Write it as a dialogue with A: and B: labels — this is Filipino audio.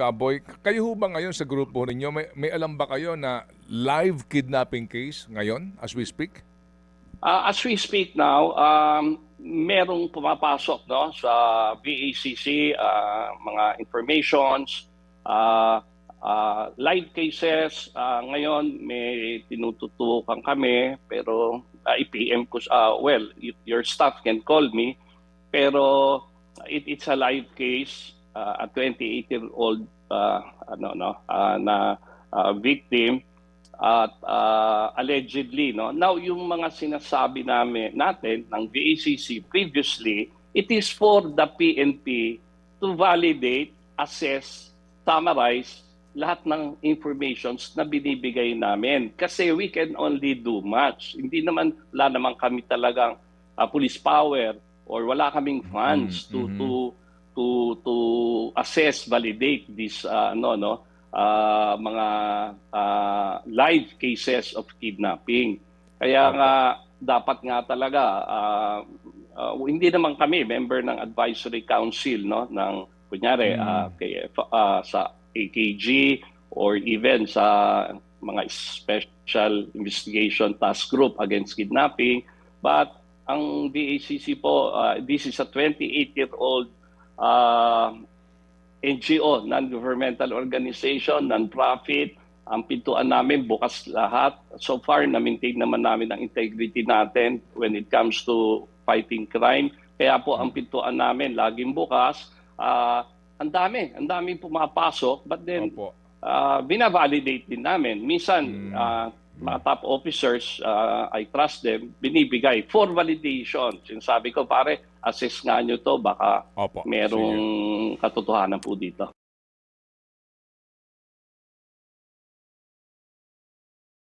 A: Kaboy, kayo ho ba ngayon sa grupo ninyo, may, may alam ba kayo na live kidnapping case ngayon as we speak?
B: Uh, as we speak now, um, merong pumapasok no, sa VACC, uh, mga informations, uh, uh, live cases. Uh, ngayon, may tinututukan kami, pero uh, i-PM ko, uh, well, your staff can call me, pero it, it's a live case, uh, a 28-year-old uh, ano, no, uh, na uh, victim at uh, allegedly no now yung mga sinasabi namin natin ng VACC previously it is for the PNP to validate assess summarize lahat ng informations na binibigay namin. Kasi we can only do much. Hindi naman wala naman kami talagang uh, police power or wala kaming funds
A: Mm,
B: to to to to assess validate this uh, no no uh, mga uh, live cases of kidnapping. Kaya nga dapat nga talaga uh, uh, hindi naman kami member ng advisory council no ng kunyari
A: Mm.
B: uh, kay uh, sa AKG or even sa mga special investigation task group against kidnapping but ang DACC po uh, this is a 28 year old uh, NGO, non-governmental organization, non-profit. Ang pintuan namin bukas lahat. So far, na-maintain naman namin ang integrity natin when it comes to fighting crime. Kaya po ang pintuan namin laging bukas. Ah, ang dami, ang daming pumapasok. But then,
A: Opo.
B: Uh, binavalidate din namin. Minsan,
A: Mm.
B: ah, mga top officers, ah, I trust them, binibigay for validation. Sinasabi ko, pare, assess nga nyo to, baka
A: Opo. Sige.
B: merong katotohanan po dito.